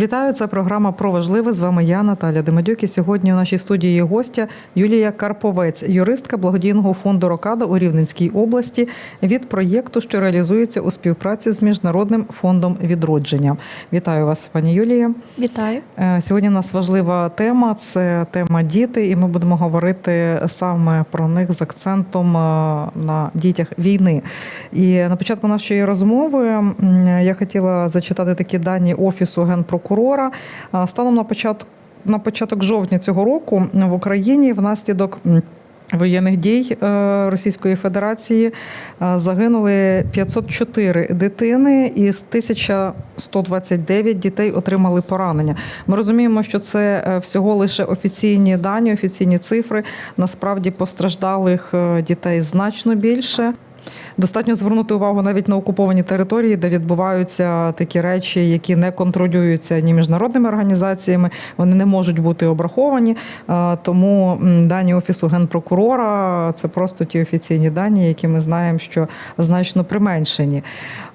Вітаю, це програма про важливе. З вами я, Наталя Демедюк. І сьогодні у нашій студії є гостя Юлія Карповець, юристка благодійного фонду Рокада у Рівненській області від проєкту, що реалізується у співпраці з міжнародним фондом відродження. Вітаю вас, пані Юлія. Вітаю. Е, Сьогодні у нас важлива тема це тема діти, і ми будемо говорити саме про них з акцентом е, на дітях війни. І на початку нашої розмови я хотіла зачитати такі дані офісу генпрокурора. Е, Станом на початок на початок жовтня цього року в Україні внаслідок. Воєнних дій е, Російської Федерації е, загинули 504 дитини, із 1129 дітей отримали поранення. Ми розуміємо, що це е, всього лише офіційні дані, офіційні цифри. Насправді постраждалих дітей значно більше. Достатньо звернути увагу навіть на окуповані території, де відбуваються такі речі, які не контролюються ні міжнародними організаціями, вони не можуть бути обраховані. Тому дані офісу генпрокурора це просто ті офіційні дані, які ми знаємо, що значно применшені.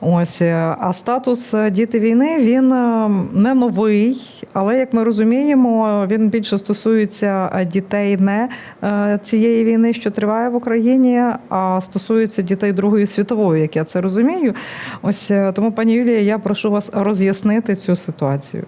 Ось е, а статус е, діти війни він е, не новий, але як ми розуміємо, він більше стосується дітей не цієї війни, що триває в Україні, а стосується дітей Другої світової, як я це розумію. Ось е, тому, пані Юлія, я прошу вас роз'яснити цю ситуацію.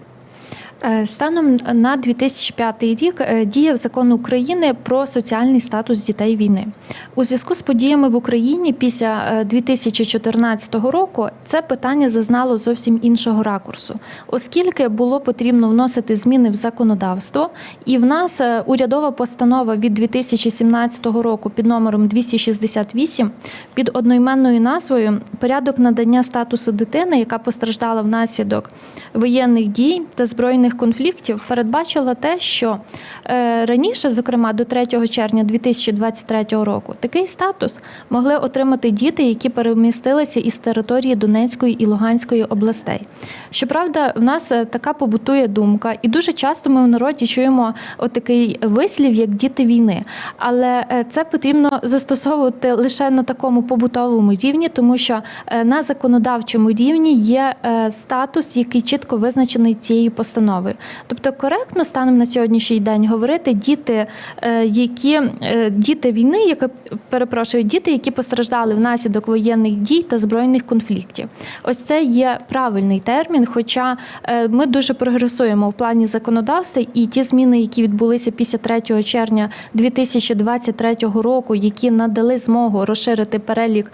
Е, Станом на 2005 рік е, діяв закон України про соціальний статус дітей війни. У зв'язку з подіями в Україні після е, 2014 року це питання зазнало зовсім іншого ракурсу, оскільки було потрібно вносити зміни в законодавство, і в нас е, урядова постанова від 2017 року під номером 268 під одноіменною назвою Порядок надання статусу дитини, яка постраждала внаслідок воєнних дій та збройних конфліктів, передбачила те, що е, раніше, зокрема до 3 червня 2023 року, такий статус могли отримати діти, які перемістилися із території Донецької і Луганської областей. Щоправда, в нас е, така побутує думка, і дуже часто ми в народі чуємо отакий вислів, як діти війни. Але е, це потрібно застосовувати лише на такому побутовому рівні, тому що на законодавчому рівні є статус, який чітко визначений цією постановою. Тобто, коректно станом на сьогоднішній день говорити діти, е, які е, діти війни, які перепрошую, діти, які постраждали внаслідок воєнних дій та збройних конфліктів. Ось це є правильний термін. Хоча е, ми дуже прогресуємо в плані законодавства, і ті зміни, які відбулися після 3 червня 2023 року, які надали змогу розширити перелік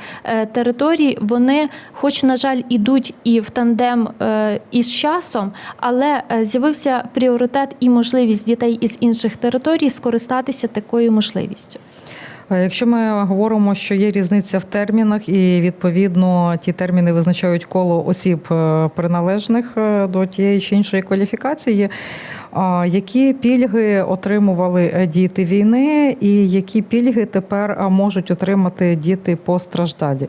територій, вони, хоч на жаль, ідуть і в тандем із часом, але е, з'явився пріоритет і можливість дітей із інших територій скористатися такою можливістю. Е, Якщо ми говоримо, що є різниця в термінах, і відповідно ті терміни визначають коло осіб е, приналежних до тієї чи іншої кваліфікації, які пільги отримували діти війни, і які пільги тепер можуть отримати діти постраждалі?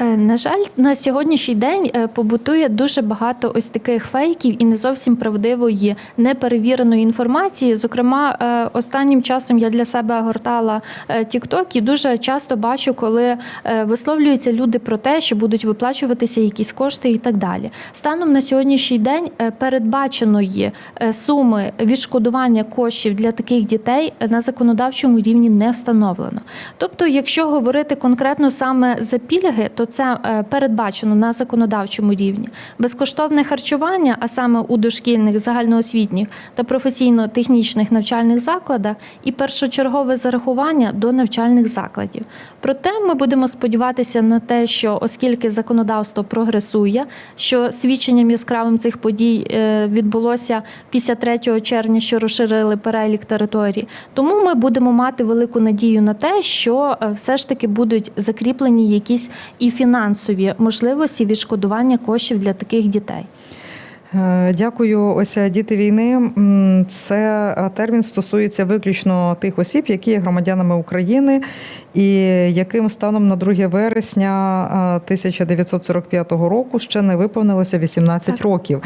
Е, На жаль, на сьогоднішній день е, побутує дуже багато ось таких фейків і не зовсім правдивої неперевіреної інформації. Зокрема, е, останнім часом я для себе гортала TikTok і дуже часто бачу, коли висловлюються люди про те, що будуть виплачуватися якісь кошти і так далі. Станом на сьогоднішній день передбаченої суми відшкодування коштів для таких дітей на законодавчому рівні не встановлено. Тобто, якщо говорити конкретно саме за пільги, то це е, передбачено на законодавчому рівні. Безкоштовне харчування, а саме у дошкільних, загальноосвітніх та професійно-технічних навчальних закладах, і першочергове зарахування до навчальних закладів. Проте ми будемо сподіватися на те, що оскільки законодавство прогресує, що свідченням яскравим цих подій е, відбулося після 3 червня, що розширили перелік територій, тому ми будемо мати велику надію на те, що е, все ж таки будуть закріплені якісь і фінансові можливості відшкодування коштів для таких дітей. Е, Дякую. Ось е, діти війни. Це е, термін стосується виключно тих осіб, які є громадянами України, і яким станом на 2 вересня е, 1945 року ще не виповнилося 18 Так. років.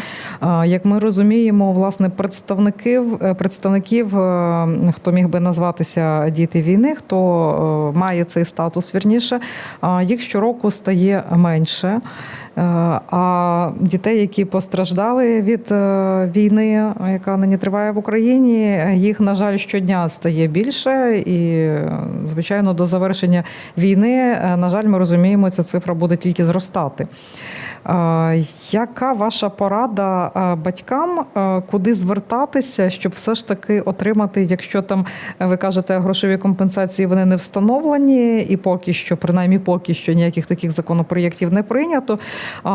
Як ми розуміємо, власне, представників е, представників, е, хто міг би назватися діти війни, хто е, має цей статус вірніше, їх щороку стає менше. Е, А дітей, які постраждали, від війни, яка нині триває в Україні. Їх, на жаль, щодня стає більше, і звичайно, до завершення війни, е, на жаль, ми розуміємо, ця цифра буде тільки зростати. Е, Яка ваша порада е, батькам, куди звертатися, щоб все ж таки отримати, якщо там ви кажете, грошові компенсації вони не встановлені, і поки що, принаймні поки що, ніяких таких законопроєктів не прийнято,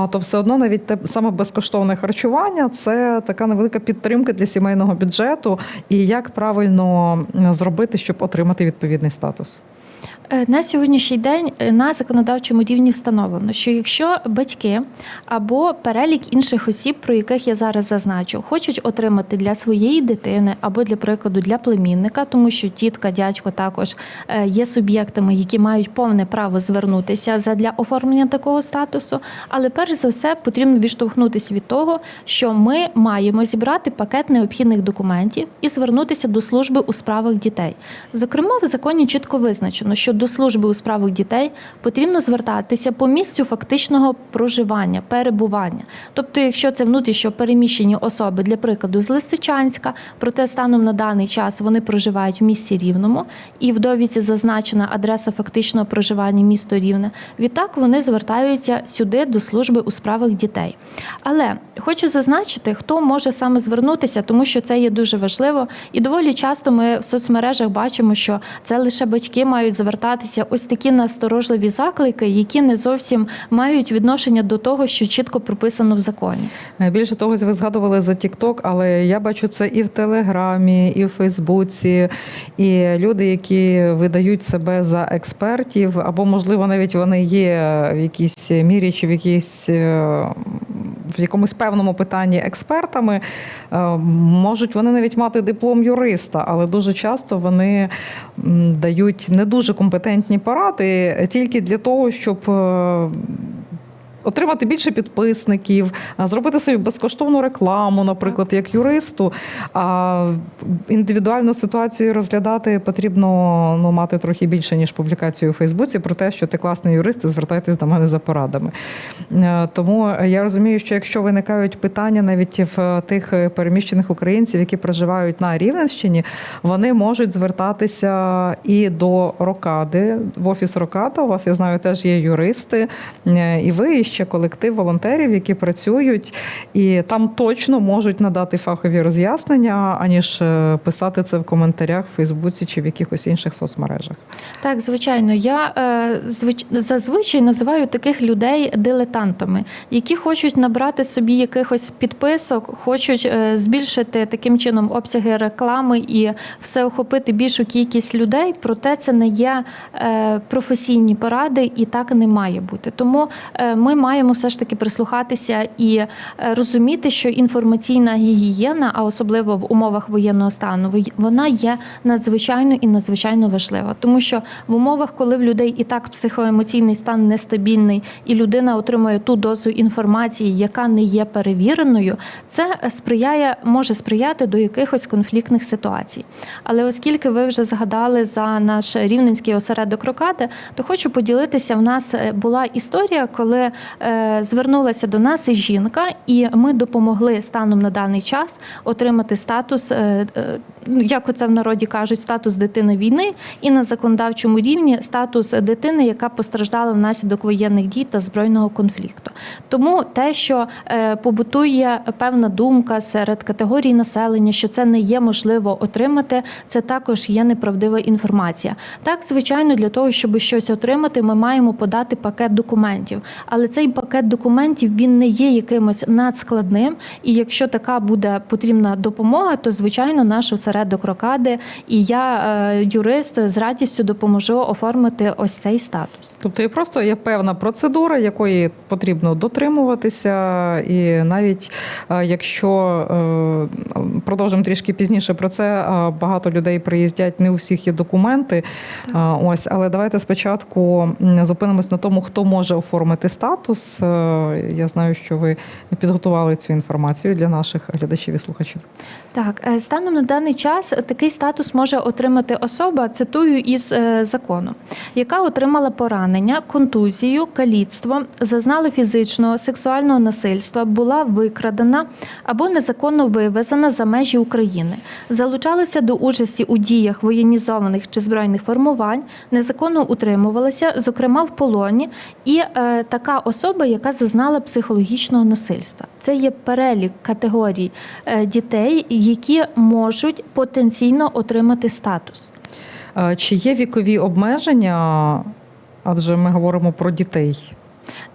то все одно навіть те саме безкоштовне харчування це така невелика підтримка для сімейного бюджету. І як правильно зробити, щоб отримати відповідний статус? На сьогоднішній день е, на законодавчому рівні встановлено, що якщо батьки або перелік інших осіб, про яких я зараз зазначу, хочуть отримати для своєї дитини або для прикладу для племінника, тому що тітка, дядько також е, є суб'єктами, які мають повне право звернутися задля оформлення такого статусу. Але перш за все потрібно відштовхнутися від того, що ми маємо зібрати пакет необхідних документів і звернутися до служби у справах дітей. Зокрема, в законі чітко визначено, що до служби у справах дітей потрібно звертатися по місцю фактичного проживання, перебування. Тобто, якщо це внутрішньо переміщені особи, для прикладу, з Лисичанська, проте станом на даний час вони проживають в місті Рівному, і в довідці зазначена адреса фактичного проживання місто Рівне. Відтак вони звертаються сюди до служби у справах дітей. Але хочу зазначити, хто може саме звернутися, тому що це є дуже важливо. І доволі часто ми в соцмережах бачимо, що це лише батьки мають звертатися. Ось такі насторожливі заклики, які не зовсім мають відношення до того, що чітко прописано в законі. Е, Більше того, ви згадували за TikTok, але я бачу це і в Телеграмі, і в Фейсбуці, і люди, які видають себе за експертів, або, можливо, навіть вони є в якійсь мірі чи в якійсь. е, В якомусь певному питанні експертами е, можуть вони навіть мати диплом юриста, але дуже часто вони дають не дуже компетентні поради тільки для того, щоб е, отримати більше підписників, зробити собі безкоштовну рекламу, наприклад, як юристу. А індивідуальну ситуацію розглядати потрібно ну, мати трохи більше, ніж публікацію у Фейсбуці про те, що ти класний юрист, і звертайтесь до мене за порадами. Е, Тому я розумію, що якщо виникають питання навіть в тих переміщених українців, які проживають на Рівненщині, вони можуть звертатися і до Рокади в офіс Рокада. У вас я знаю, теж є юристи, е, і ви ще колектив волонтерів, які працюють, і там точно можуть надати фахові роз'яснення, аніж е, писати це в коментарях в Фейсбуці чи в якихось інших соцмережах. Так, звичайно, я е, звич... зазвичай називаю таких людей дилетантами, які хочуть набрати собі якихось підписок, хочуть е, збільшити таким чином обсяги реклами і все охопити більшу кількість людей. Проте це не є професійні поради, і так не має бути. Тому ми маємо все ж таки прислухатися і е, розуміти, що інформаційна гігієна, а особливо в умовах воєнного стану, вона є надзвичайно і надзвичайно важлива, тому що в умовах, коли в людей і так психоемоційний стан нестабільний, і людина отримує ту дозу інформації, яка не є перевіреною, це сприяє може сприяти до якихось конфліктних ситуацій. Але оскільки ви вже згадали за наш рівненський осередок Рокади, то хочу поділитися. В нас е, була історія, коли звернулася до нас жінка, і ми допомогли станом на даний час отримати статус, е, е, як оце в народі кажуть, статус дитини війни, і на законодавчому рівні статус дитини, яка постраждала внаслідок воєнних дій та збройного конфлікту. Тому те, що е, побутує певна думка серед категорій населення, що це не є можливо отримати, це також є неправдива інформація. Так, звичайно, для того, щоб щось отримати, ми маємо подати пакет документів. Але цей пакет документів він не є якимось надскладним. І якщо така буде потрібна допомога, то звичайно наш осередок рокади і я, е, юрист, з радістю допоможу оформити ось цей статус. Тобто є просто є певна процедура, якої потрібно дотримуватися, і навіть е, якщо е, продовжимо трішки пізніше про це, багато людей приїздять, не у всіх є документи. Е, Ось, але давайте спочатку зупинимось на тому, хто може оформити статус. Я знаю, що ви підготували цю інформацію для наших глядачів і слухачів. Так, станом на даний час. Час такий статус може отримати особа, цитую із е, закону, яка отримала поранення, контузію, каліцтво, зазнала фізичного, сексуального насильства, була викрадена або незаконно вивезена за межі України, залучалася до участі у діях воєнізованих чи збройних формувань, незаконно утримувалася, зокрема в полоні, і е, така особа, яка зазнала психологічного насильства. Це є перелік категорій е, дітей, які можуть потенційно отримати статус. Е, Чи є вікові обмеження? Адже ми говоримо про дітей.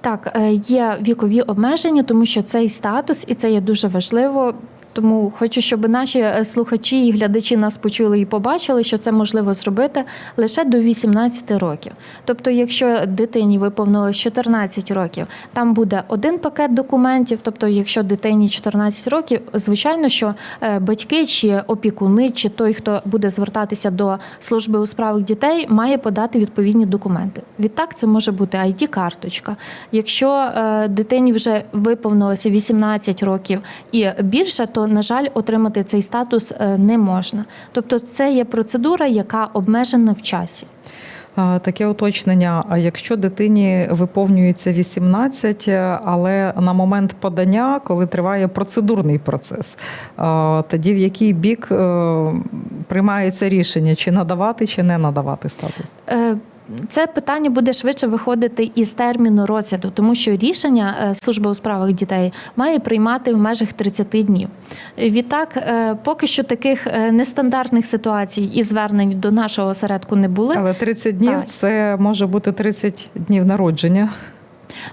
Так, е, є вікові обмеження, тому що цей статус, і це є дуже важливо. Тому хочу, щоб наші е, слухачі і глядачі нас почули і побачили, що це можливо зробити лише до 18 років. Тобто, якщо дитині виповнилось 14 років, там буде один пакет документів. Тобто, якщо дитині 14 років, звичайно, що е, батьки чи опікуни, чи той, хто буде звертатися до служби у справах дітей, має подати відповідні документи. Відтак, це може бути id карточка Якщо е, дитині вже виповнилося 18 років і більше, то на жаль, отримати цей статус е, не можна. Тобто, це є процедура, яка обмежена в часі. Таке уточнення. А якщо дитині виповнюється 18, е, але на момент подання, коли триває процедурний процес, е, тоді в який бік приймається рішення, чи надавати, чи не надавати статус? Це питання буде швидше виходити із терміну розгляду, тому що рішення е, служби у справах дітей має приймати в межах 30 днів. Відтак, е, поки що таких е, нестандартних ситуацій і звернень до нашого осередку не були. Але 30 днів Так. це може бути 30 днів народження.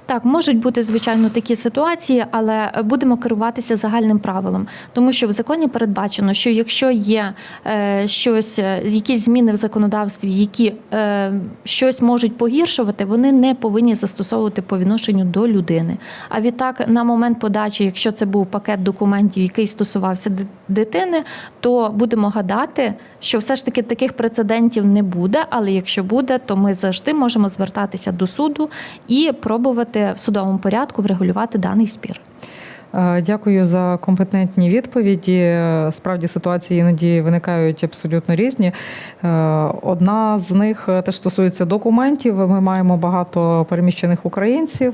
Так, можуть бути звичайно такі ситуації, але будемо керуватися загальним правилом, тому що в законі передбачено, що якщо є е, щось, е, якісь зміни в законодавстві, які е, щось можуть погіршувати, вони не повинні застосовувати по відношенню до людини. А відтак, на момент подачі, якщо це був пакет документів, який стосувався дитини, то будемо гадати, що все ж таки таких прецедентів не буде. Але якщо буде, то ми завжди можемо звертатися до суду і пробувати в судовому порядку врегулювати даний спір. Е, Дякую за компетентні відповіді. Справді ситуації іноді виникають абсолютно різні. Е, Одна з них е, теж стосується документів. Ми маємо багато переміщених українців.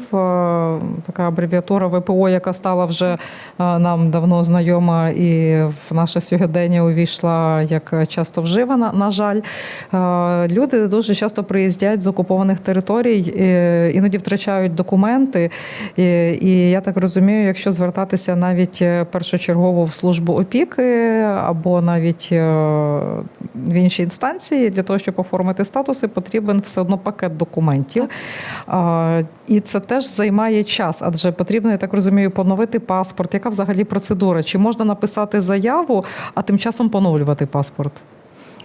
Така абревіатура ВПО, яка стала вже нам давно знайома і в наше сьогодення увійшла як часто вживана. На жаль, люди дуже часто приїздять з окупованих територій, іноді втрачають документи. І, я так розумію, якщо звертатися навіть е, першочергово в службу опіки або навіть е, в інші інстанції, для того, щоб оформити статуси, потрібен все одно пакет документів. І це теж займає час, адже потрібно, я так розумію, поновити паспорт. Яка взагалі процедура? Чи можна написати заяву, а тим часом поновлювати паспорт?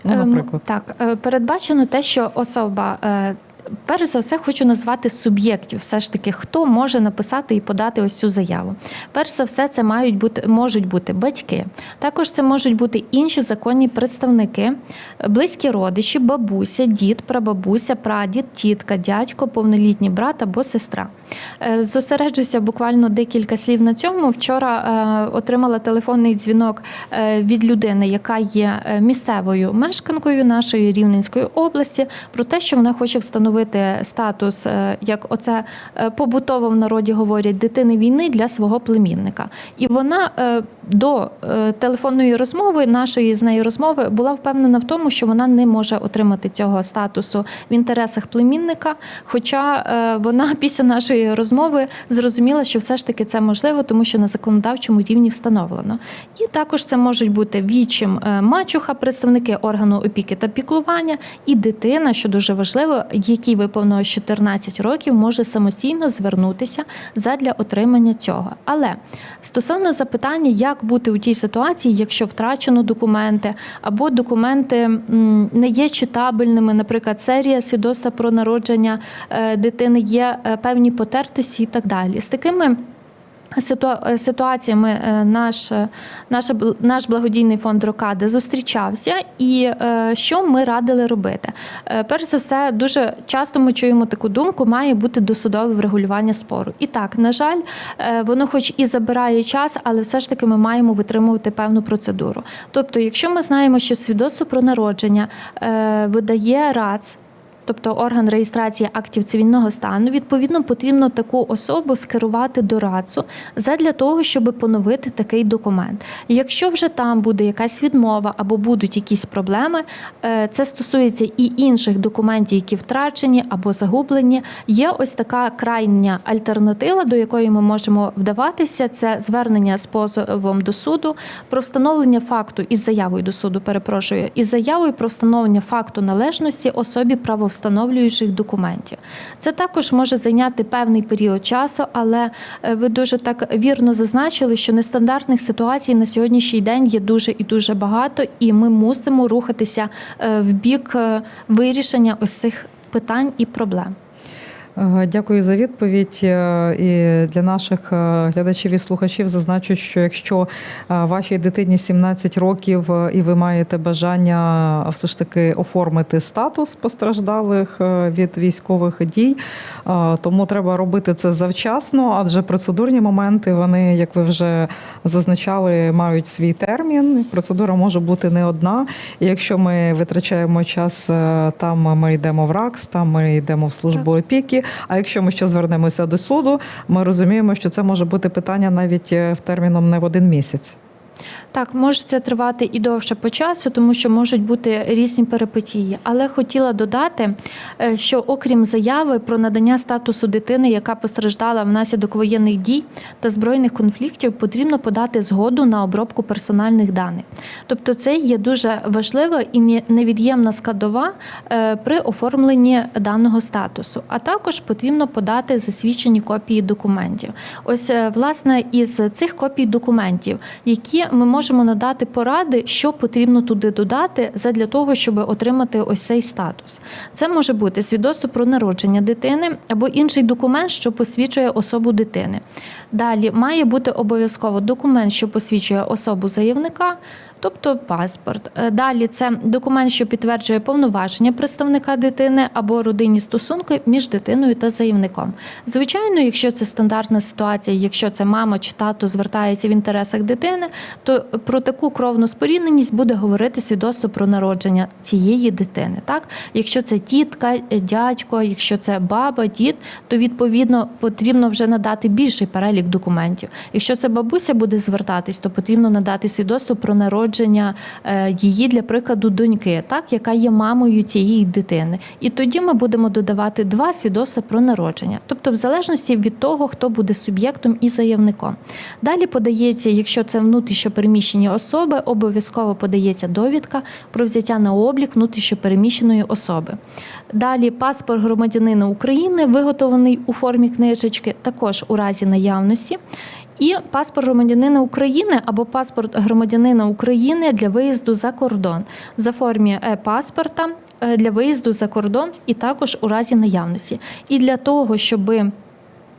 Ну, Ем, наприклад. Так, е, передбачено те, що особа. Перш за все, хочу назвати суб'єктів, все ж таки, хто може написати і подати ось цю заяву. Перш за все, це мають бути можуть бути батьки. Також це можуть бути інші законні представники, близькі родичі, бабуся, дід, прабабуся, прадід, тітка, дядько, повнолітній брат або сестра. Е, Зосереджуся буквально декілька слів на цьому. Вчора е, отримала телефонний дзвінок е, від людини, яка є місцевою мешканкою нашої Рівненської області, про те, що вона хоче встановити статус, як оце побутово в народі говорять, дитини війни для свого племінника. І вона до телефонної розмови, нашої з нею розмови, була впевнена в тому, що вона не може отримати цього статусу в інтересах племінника. Хоча вона після нашої розмови зрозуміла, що все ж таки це можливо, тому що на законодавчому рівні встановлено. І також це можуть бути вічим е, мачуха, представники органу опіки та піклування, і дитина, що дуже важливо, якій виповнилось 14 років, може самостійно звернутися задля отримання цього. Але стосовно запитання, як бути у тій ситуації, якщо втрачено документи, або документи не є читабельними, наприклад, серія свідоцтва про народження е, дитини є е, певні потертості і так далі. З такими ситуаціями е, наш, е, наша бл- наш благодійний фонд Рокада зустрічався, і е, що ми радили робити? Перш за все, дуже часто ми чуємо таку думку, має бути досудове врегулювання спору. І так, на жаль, воно хоч і забирає час, але все ж таки ми маємо витримувати певну процедуру. Тобто, якщо ми знаємо, що свідоцтво про народження видає РАЦ, тобто орган реєстрації актів цивільного стану, відповідно потрібно таку особу скерувати до РАЦу задля того, щоб поновити такий документ. Якщо вже там буде якась відмова або будуть якісь проблеми, е, це стосується і інших документів, які втрачені або загублені. Є ось така крайня альтернатива, до якої ми можемо вдаватися. Це звернення з позовом до суду про встановлення факту із заявою до суду. Перепрошую, із заявою про встановлення факту належності особі правовстановлюючих документів. Це також може зайняти певний період часу, але е, ви дуже так вірно зазначили, що нестандартних ситуацій на сьогоднішній день є дуже і дуже багато, і ми мусимо рухатися е, в бік е, вирішення ось цих питань і проблем. Е, Дякую за відповідь. Е, І для наших е, глядачів і слухачів зазначу, що якщо вашій дитині 17 років і ви маєте бажання все ж таки оформити статус постраждалих від військових дій, тому треба робити це завчасно, адже процедурні моменти вони, як ви вже зазначали, мають свій термін. Процедура може бути не одна. І якщо ми витрачаємо час там, ми йдемо в РАКС, там ми йдемо в службу опіки. А якщо ми ще звернемося до суду, ми розуміємо, що це може бути питання навіть е, в терміном не в один місяць. Так, може це тривати і довше по часу, тому що можуть бути різні перипетії. Але хотіла додати, е, що окрім заяви про надання статусу дитини, яка постраждала внаслідок воєнних дій та збройних конфліктів, потрібно подати згоду на обробку персональних даних. Тобто, це є дуже важлива і невід'ємна складова е, при оформленні даного статусу. А також потрібно подати засвідчені копії документів. Ось е, власне із цих копій документів, які ми можемо надати поради, що потрібно туди додати задля того, щоб отримати ось цей статус. Це може бути свідоцтво про народження дитини або інший документ, що посвідчує особу дитини. Далі має бути обов'язково документ, що посвідчує особу заявника. Тобто паспорт. Е, Далі це документ, що підтверджує повноваження представника дитини або родинні стосунки між дитиною та заявником. Звичайно, якщо це стандартна ситуація, якщо це мама чи тато звертається в інтересах дитини, то про таку кровну спорідненість буде говорити свідоцтво про народження цієї дитини. Так, якщо це тітка, е, дядько, якщо це баба, дід, то відповідно потрібно вже надати більший перелік документів. Якщо це бабуся буде звертатись, то потрібно надати свідоцтво про народження е, її, для прикладу, доньки, так, яка є мамою цієї дитини. І тоді ми будемо додавати два свідоцтва про народження, тобто, в залежності від того, хто буде суб'єктом і заявником. Далі подається, якщо це внутрішньопереміщені особи, обов'язково подається довідка про взяття на облік внутрішньопереміщеної особи. Далі паспорт громадянина України, виготовлений у формі книжечки, також у разі наявності. І паспорт громадянина України або паспорт громадянина України для виїзду за кордон за формі е-паспорта е, для виїзду за кордон і також у разі наявності. І для того, щоби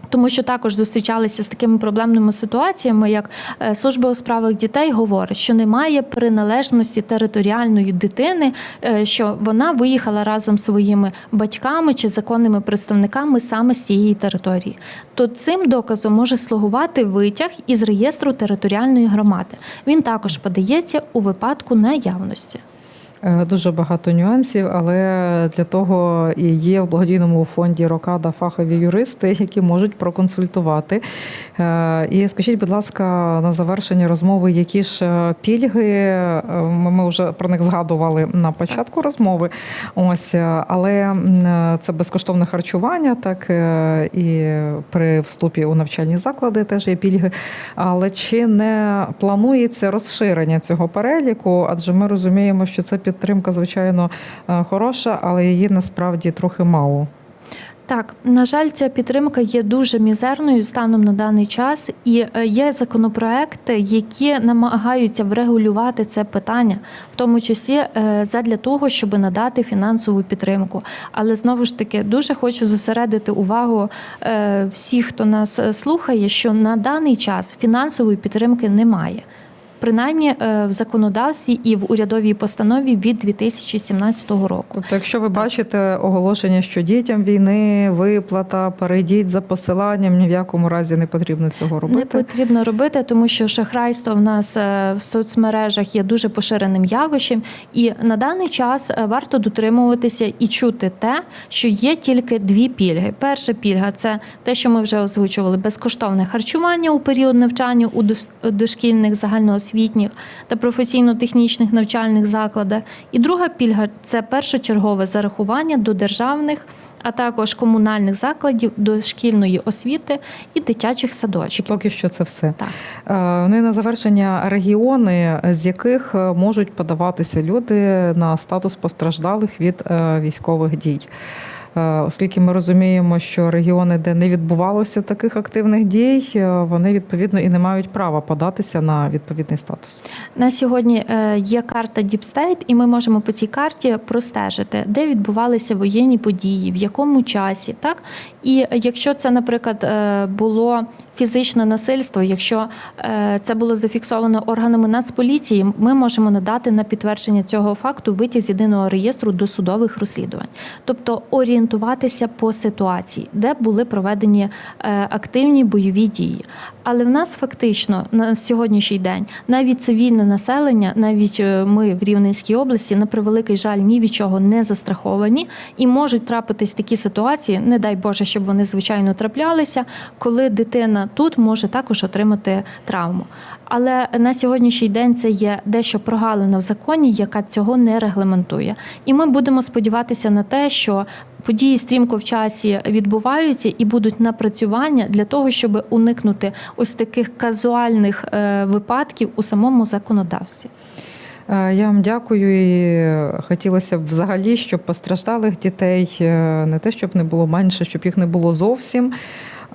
тому що також зустрічалися з такими проблемними ситуаціями, як е, служба у справах дітей говорить, що немає приналежності територіальної дитини, е, що вона виїхала разом з своїми батьками чи законними представниками саме з цієї території. То цим доказом може слугувати витяг із реєстру територіальної громади. Він також подається у випадку наявності. Е, Дуже багато нюансів, але для того і є в благодійному фонді Рокада фахові юристи, які можуть проконсультувати. Е, І скажіть, будь ласка, на завершення розмови, які ж е, пільги ми вже про них згадували на початку розмови. Ось, але це безкоштовне харчування, так і при вступі у навчальні заклади теж є пільги. Але чи не планується розширення цього переліку? Адже ми розуміємо, що це підтримка, звичайно, е, хороша, але її насправді трохи мало. Так, на жаль, ця підтримка є дуже мізерною станом на даний час, і е, є законопроекти, які намагаються врегулювати це питання, в тому числі е, задля того, щоб надати фінансову підтримку. Але знову ж таки дуже хочу зосередити увагу всіх, хто нас слухає, що на даний час фінансової підтримки немає. Принаймні е, в законодавстві і в урядовій постанові від 2017 року. Тобто, якщо ви бачите оголошення, що дітям війни виплата, перейдіть за посиланням, ні в якому разі не потрібно цього робити. Не потрібно робити, тому що шахрайство в нас е, в соцмережах є дуже поширеним явищем, і на даний час е, варто дотримуватися і чути те, що є тільки дві пільги. Перша пільга це те, що ми вже озвучували: безкоштовне харчування у період навчання у дошкільних загальноосвітніх та професійно-технічних навчальних закладах. І друга пільга це першочергове зарахування до державних. А також комунальних закладів дошкільної освіти і дитячих садочків. поки що це все? Так. Е, Ну і на завершення регіони, з яких е, можуть подаватися люди на статус постраждалих від е, військових дій. Е, Оскільки ми розуміємо, що регіони, де не відбувалося таких активних дій, е, вони відповідно і не мають права податися на відповідний статус. На сьогодні е, є карта Діпстейт, і ми можемо по цій карті простежити, де відбувалися воєнні події, в якому часі. Так і якщо це, наприклад, було фізичне насильство, якщо е, це було зафіксовано органами Нацполіції, ми можемо надати на підтвердження цього факту витяг з єдиного реєстру досудових розслідувань, тобто орієнтуватися по ситуації, де були проведені е, активні бойові дії. Але в нас фактично на сьогоднішній день навіть цивільне населення, навіть е, ми в Рівненській області, на превеликий жаль, ні від чого не застраховані, і можуть трапитись такі ситуації, не дай Боже, щоб вони звичайно траплялися, коли дитина тут може також отримати травму. Але на сьогоднішній день це є дещо прогалина в законі, яка цього не регламентує. І ми будемо сподіватися на те, що події стрімко в часі відбуваються і будуть напрацювання для того, щоб уникнути ось таких казуальних е, випадків у самому законодавстві. Е, Я вам дякую і хотілося б взагалі, щоб постраждалих дітей е, не те, щоб не було менше, щоб їх не було зовсім.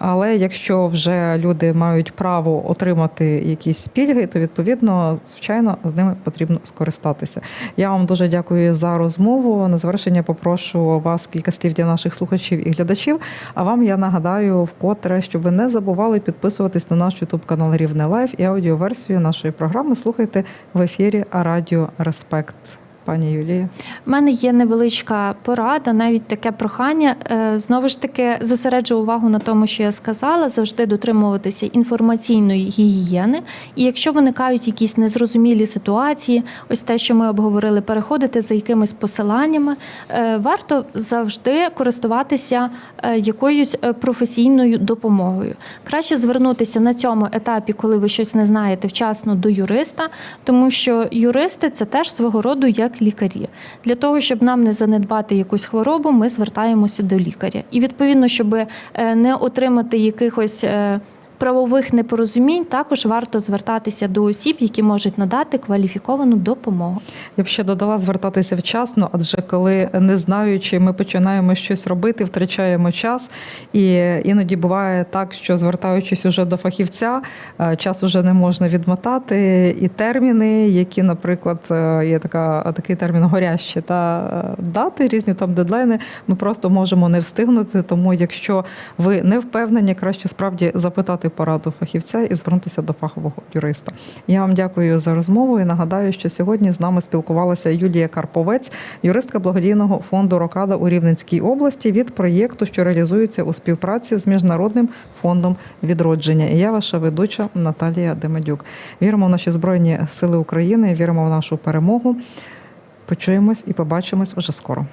Але якщо вже люди мають право отримати якісь пільги, то відповідно, звичайно, з ними потрібно скористатися. Я вам дуже дякую за розмову. На завершення попрошу вас кілька слів для наших слухачів і глядачів. А вам я нагадаю вкотре, щоб ви не забували підписуватись на наш ютуб канал Рівне Лайф і аудіоверсію нашої програми. Слухайте в ефірі Радіо Респект. Пані Юлія. У мене є невеличка порада, навіть таке прохання. Е, Знову ж таки, зосереджу увагу на тому, що я сказала, завжди дотримуватися інформаційної гігієни. І якщо виникають якісь незрозумілі ситуації, ось те, що ми обговорили, переходити за якимись посиланнями, е, варто завжди користуватися е, якоюсь професійною допомогою. Краще звернутися на цьому етапі, коли ви щось не знаєте, вчасно до юриста, тому що юристи це теж свого роду як лікарі. Для того, щоб нам не занедбати якусь хворобу, ми звертаємося до лікаря. І відповідно, щоб е, не отримати якихось. Правових непорозумінь також варто звертатися до осіб, які можуть надати кваліфіковану допомогу. Я б ще додала звертатися вчасно, адже коли не знаючи, ми починаємо щось робити, втрачаємо час. І іноді буває так, що звертаючись уже до фахівця, е, час уже не можна відмотати. І терміни, які, наприклад, е, є така такий термін горящі та е, дати, різні там дедлайни, ми просто можемо не встигнути. Тому, якщо ви не впевнені, краще справді запитати пораду фахівця і звернутися до фахового юриста. Я вам дякую за розмову і нагадаю, що сьогодні з нами спілкувалася Юлія Карповець, юристка благодійного фонду Рокада у Рівненській області від проєкту, що реалізується у співпраці з міжнародним фондом відродження. І я ваша ведуча Наталія Демедюк. Віримо в наші збройні сили України, віримо в нашу перемогу. Почуємось і побачимось уже скоро.